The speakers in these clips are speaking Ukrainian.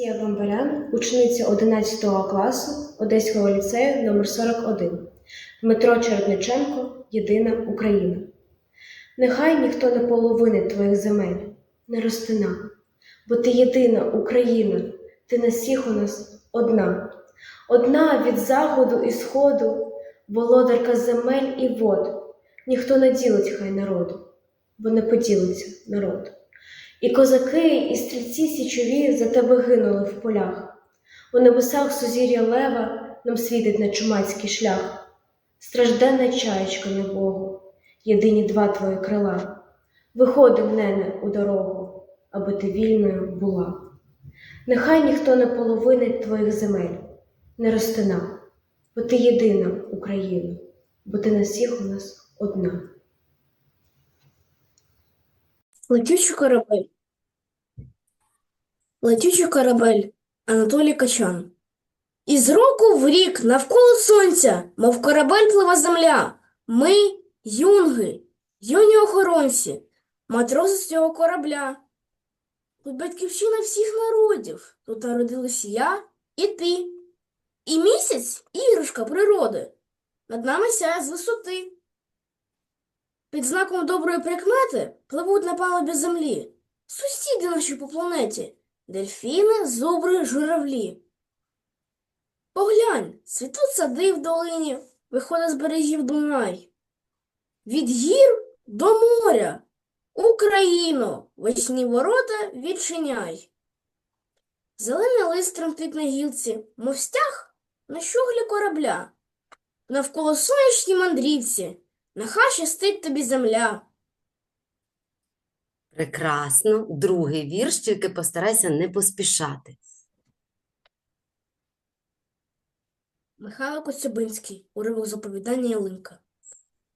Анастасія Гамбарян, учениця 11 класу Одеського ліцею номер 41 Дмитро Чередниченко Єдина Україна. Нехай ніхто не половинить твоїх земель, не розтина, бо ти єдина Україна, ти на всіх у нас одна, одна від заходу і сходу, володарка земель і вод, ніхто не ділить хай народу, бо не поділиться народ. І козаки, і стрільці січові за тебе гинули в полях. У небесах сузір'я лева нам світить на чумацький шлях. Стражденна чаєчка на Богу, єдині два твої крила. Виходим, нене, у дорогу, аби ти вільною була. Нехай ніхто не половинить твоїх земель, не розтина, бо ти єдина Україна, бо ти на всіх у нас одна. Летючий корабель. Летючий корабель Анатолій Качан. Із року в рік навколо сонця, мов корабель пливе земля. Ми юнги, юні охоронці, матроси з цього корабля. Тут батьківщина всіх народів. Тут народились я і ти. І місяць іграшка природи. Над нами сяє з висоти. Під знаком доброї прикмети пливуть на палубі землі. Сусіди наші по планеті. Дельфіни, зубри, журавлі. Поглянь, цвітуть сади в долині, виходить з берегів Дунай. Від гір до моря. Україно, весні ворота відчиняй. Зелений лист тремтить на гілці, мов стяг на щоглі корабля. Навколо сонячні мандрівці. Нехай щастить тобі земля. Прекрасно. Другий вірш, тільки постарайся не поспішати. Михайло Коцюбинський, уривок з оповідання Ялинка.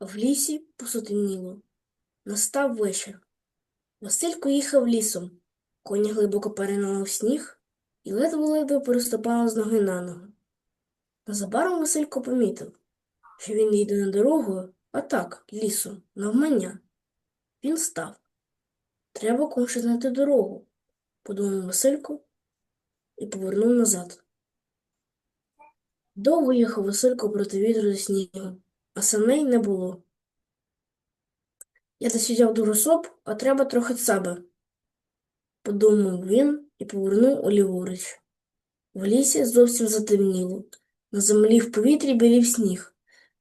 В лісі посутеніло. Настав вечір. Василько їхав лісом. Коні глибоко перейняли в сніг і ледве-ледве переступали з ноги на ногу. Незабаром Василько помітив, що він йде не дорогою, а так, лісом, навмання. Він став. Треба конче знайти дорогу, подумав Василько і повернув назад. Довго їхав Василько проти вітру зі снігом, а саней не було. Я десь взяв дуже соп, а треба трохи цаби, подумав він і повернув оліворуч. В лісі зовсім затемніло. На землі в повітрі білів сніг.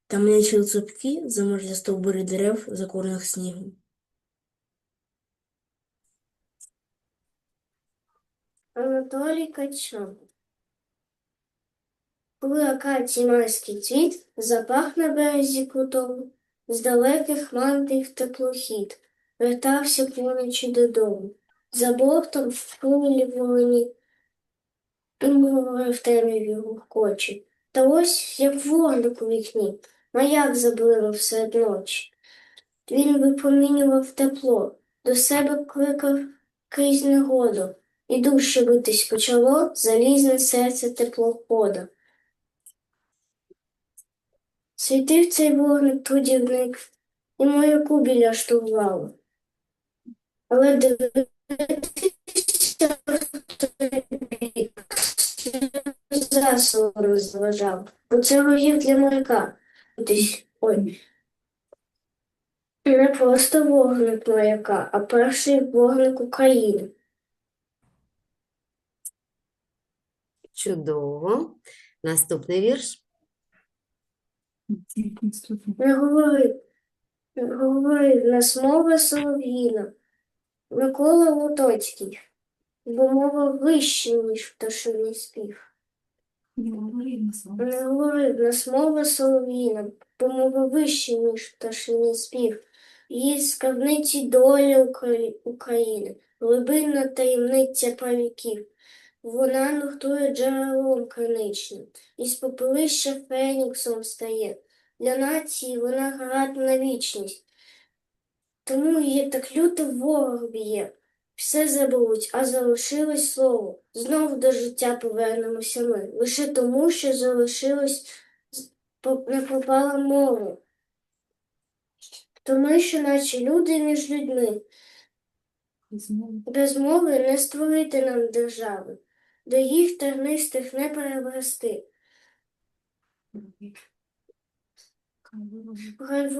Там нячили цупкі, замерзлі стовбури дерев, закорених снігом. Анатолій Качан. Коли акацій майський цвіт запах на березі крутому, з далеких мантий втекло хід, вертався клоничі додому. За бортом в хвилі волині, в темряві гуркочі. Та ось, як вогник у вікні, маяк заблимав серед ночі. Він випромінював тепло, до себе кликав крізь негоду, і дужче битись почало залізне серце теплохода. Світив цей вогник трудівник, і мою кубіля штурвало. Але дивитися засобом не зважав, бо це рогів для моряка. Десь, ой. Не просто вогник моряка, а перший вогник України. Чудово. Наступний вірш. Не говори, не говори, в нас мова солов'їна, Микола Лотоцький, бо мова вища, ніж пташиний спів. Не говори, в нас мова солов'їна, бо мова ніж пташиний спів. Її скарбниці долі України, глибинна таємниця правіків. Вона нухтує джерелом криничним, із попелища феніксом стає. Для нації вона град на вічність. Тому її так люто ворог б'є. Все забудуть, а залишилось слово. Знов до життя повернемося ми. Лише тому, що залишилось, не пропала мова. Тому що наче люди між людьми. Без мови не створити нам держави. до їх тернистих не перебрести. Хай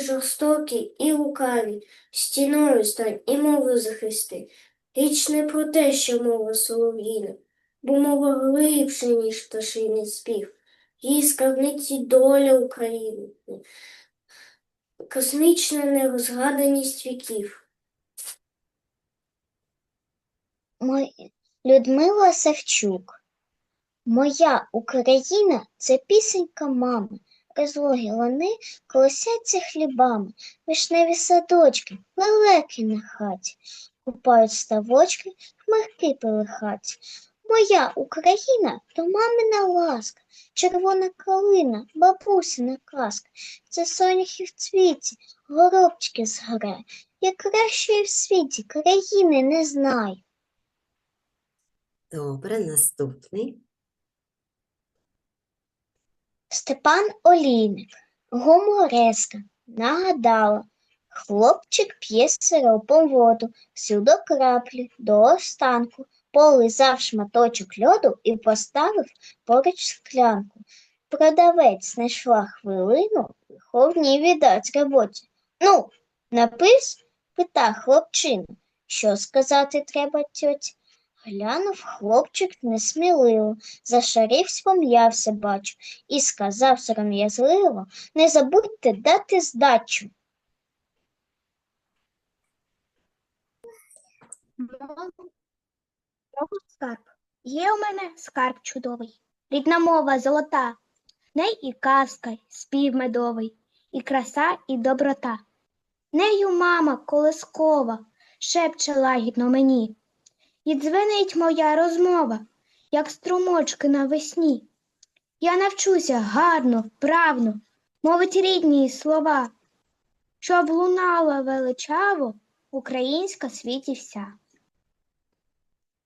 жорстокі і лукаві, стіною стань і мову захисти. Річ не про те, що мова солов'їна, бо мова глибше, ніж пташиний спів. Її скарбниці доля України, космічна нерозгаданість віків. Людмила Савчук. Моя Україна це пісенька мами. Розлогі лани колосяться хлібами, вишневі садочки, лелеки на хаті, купають ставочки, хмарки пилихаті. Моя Україна то мамина ласка, червона калина, бабусина казка. Це соняхи в цвіті, горобчики згорає. Я кращої в світі країни не знаю. Добре, наступний. Степан Олійник, гумореска, нагадала, хлопчик п'є сиропом воду, всю до краплі, до останку, полизав шматочок льоду і поставив поруч склянку. Продавець знайшла хвилину, виховній віддать роботі. Ну, напивсь? пита хлопчина. Що сказати треба тьоті? Глянув хлопчик несміливо, зашарівсь, пом'явся, бачу, і сказав сором'язливо, не забудьте дати здачу. Скарб. Є у мене скарб чудовий, рідна мова золота, в ней і казка, спів медовий, і краса, і доброта. Нею мама колискова шепче лагідно мені, і дзвенить моя розмова, як струмочки навесні. Я навчуся гарно, вправно, мовить рідні слова, щоб лунала величаво українська світі вся.